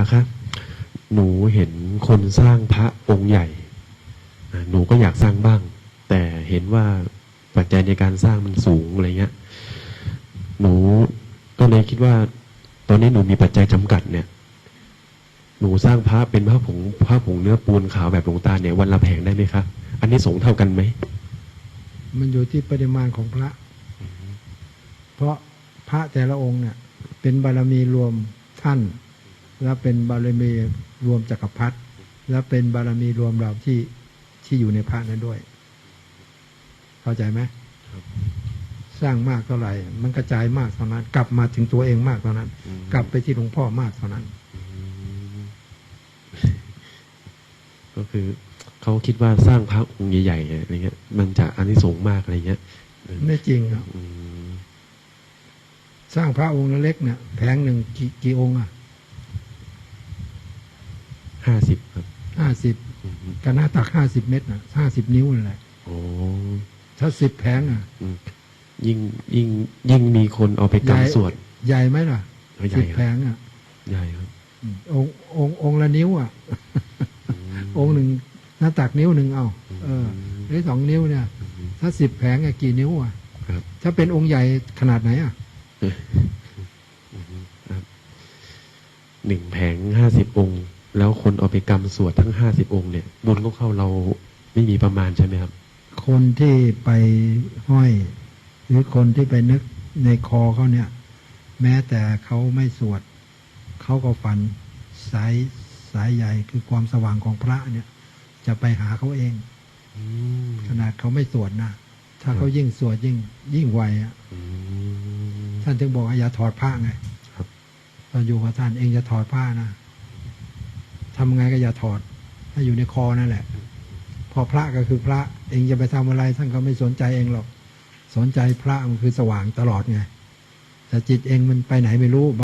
าคะหนูเห็นคนสร้างพระองค์ใหญ่อ่าหนูก็อยากสร้างบ้าง แต่เห็นว่าปัจจัยในการสร้างมันสูงอะไรเงี้ย หนูก็เลยคิดว่า ตอนนี้หนูมีปัจจัยจำกัดเนี่ย หนูสร้างพระเป็นพระผงพระผงเนื้อปูนขาวแบบหลวงตาเนี่ยวันละแผงได้ไหมคะอันนี้สงส์เท่ากันไหม มันอยู่ที่ปริมาณของพระ เพราะพระแต่ละองค์เนี่ยเป็นบารมีรวมท่าน แล้วเป็นบารมีรวมจักรพรรดิแล้วเป็นบารมีรวมเราที่ที่อยู่ในพระนั้นด้วย เข้าใจไหมครับสร้างมากเท่าไหร่ มันกระจายมากเท่านั้น กลับมาถึงตัวเองมากเท่านั้นอืมกลับไปที่หลวงพ่อมากเท่านั้นอืมก็คือเขาคิดว่าสร้างพระองค์ใหญ่ๆอะไรเงี้ย มันจะอานิสงส์มากอะไรเงี้ยไม่จริงครับอืมสร้างพระองค์เล็กๆเนี่ยแผงหนึ่งกี่กี่องค์อะ ห้าสิบครับห้าสิบอืมกันหน้าตักห้าสิบเมตรนะห้าสิบนิ้วนั่นแหละโอ้ถ้าสิบแผงอะอืมยิ่งยิ่งยิ่งมีคนเอาไปใหญ่กำสวดใหญ่ไหมล่ะเอาใหสิญ่บคแผรับงอะ ใหญ่ครับอืมองค์องค์องค์ละนิ้วอะมองค์หนึ่งหน้าตักนิ้วหนึ่งเอาเอออืมหรือสองนิ้วเนี่ยอืมถ้าสิบแผงอะกี่นิ้วอะครับถ้าเป็นองค์ใหญ่ขนาดไหนอะอืมครับหนึ่งแผงห้าสิบองค์ แล้วคนเอาไปกำสวดทั้งห้าสิบองค์เนี่ยบุญก็เข้าเราไม่มีประมาณใช่ไหมครับ คนที่ไปห้อย หรือคนที่ไปนึกในคอเขาเนี่ย แม้แต่เขาไม่สวดเขาก็ฝันสายสายใหญ่คือความสว่างของพระเนี่ย จะไปหาเขาเองอืมขนาดเขาไม่สวดนะถ้าเขายิ่งสวดยิ่ง ยิ่งไวอะอืมท่านถึงบอกว่าอย่าถอดผ้าไงครับตอนอยู่กับท่านเองจะถอดผ้านะ ทำไงก็อย่าถอด ให้อยู่ในคอนั่นแหละ พอพระก็คือพระเองจะไปทำอะไรท่านก็ไม่สนใจเองหรอก สนใจพระมันคือสว่างตลอดไงแต่จิตเองมันไปไหนไม่รู้